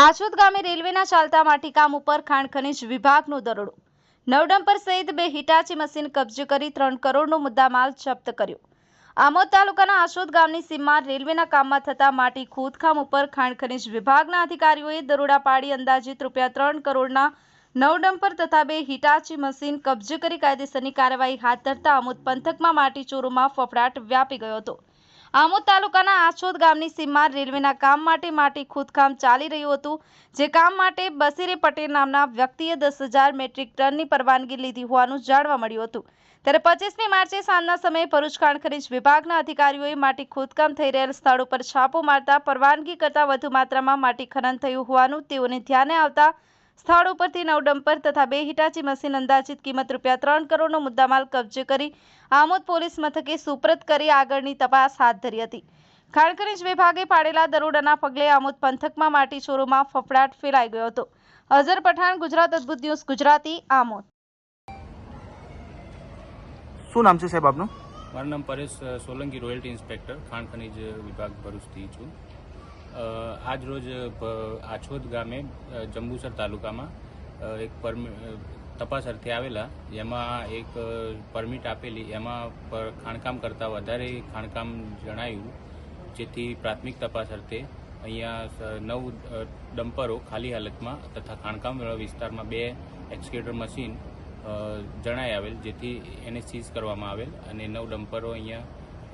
આછોદ ગામે રેલવેના ચાલતા માટીકામ ઉપર ખાણ ખનીજ વિભાગનો દરોડો. નવડંપર સહિત બે હિટાચી મશીન કબજે કરી ત્રણ કરોડનો મુદ્દામાલ જપ્ત કર્યો. આમોદ તાલુકાના આશોદ ગામની સીમમાં રેલવેના કામમાં થતા માટી ખોદકામ ઉપર ખાણ ખનિજ વિભાગના અધિકારીઓએ દરોડા પાડી અંદાજિત રૂપિયા ત્રણ કરોડના નવડંપર તથા બે હિટાચી મશીન કબજે કરી કાયદેસરની કાર્યવાહી હાથ ધરતા આમોદ પંથકમાં માટી ચોરોમાં ફફડાટ વ્યાપી ગયો હતો. આમોદ તાલુકાના આછોદ ગામની સીમમાં રેલવેના કામ માટે માટી ખોદકામ ચાલી રહ્યું હતું, જે કામ માટે બસીરે પટેલ નામના વ્યક્તિએ દસ હજાર મેટ્રિક ટનની પરવાનગી લીધી હોવાનું જાણવા મળ્યું હતું. ત્યારે પચીસમી માર્ચે સાંજના સમયે ભરૂચ ખાણ ખનીજ વિભાગના અધિકારીઓએ માટી ખોદકામ થઈ રહેલ સ્થળો પર છાપો મારતા પરવાનગી કરતાં વધુ માત્રામાં માટી ખનન થયું હોવાનું તેઓને ધ્યાને આવતા સ્થળ ઉપરથી નવ ડમ્પર તથા બે હિટાચી મશીન અંદાજિત કિંમત રૂપિયા ત્રણ કરોડનો મુદ્દામાલ કબજે કરી આમોદ પોલીસ મથકે સુપ્રત કરી આગળની તપાસ હાથ ધરી હતી. ખાણ ખનીજ વિભાગે પાડેલા દરોડાના પગલે આમોદ પંથકમાં માટી ચોરોમાં ફફડાટ ફેલાઈ ગયો હતો. અઝર પઠાણ ગુજરાત અદ્ભુત ન્યૂઝ ગુજરાતી આમોદ. શું નામ છે સાહેબ આપનું? મારું નામ પરેશ સોલંકી રોયલ્ટી ઇન્સ્પેક્ટર ખાણ ખનીજ વિભાગ ભરૂચથી છું. આજ રોજ આછોદ ગામે જંબુસર તાલુકામાં એક તપાસ અર્થે આવેલા, જેમાં એક પરમિટ આપેલી, એમાં પર ખાણકામ કરતાં વધારે ખાણકામ જણાયું, જેથી પ્રાથમિક તપાસ અર્થે અહીંયા નવ ડમ્પરો ખાલી હાલતમાં તથા ખાણકામ વિસ્તારમાં બે એક્સકેટર મશીન જણાઈ આવેલ, જેથી એને સીઝ કરવામાં આવેલ અને નવ ડમ્પરો અહીંયા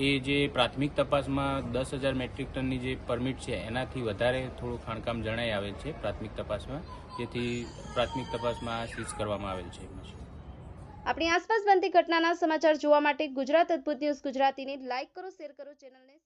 એ જે પ્રાથમિક તપાસમાં દસ હજાર મેટ્રિક ટનની જે પરમિટ છે, એનાથી વધારે થોડું ખાણકામ જણાઈ આવેલ છે પ્રાથમિક તપાસમાં. જેથી પ્રાથમિક તપાસમાં સીઝ કરવામાં આવેલ છે. આપણી આસપાસ બનતી ઘટનાના સમાચાર જોવા માટે ગુજરાત અદ્ભુત ન્યૂઝ ગુજરાતીને લાઈક કરો, શેર કરો, ચેનલને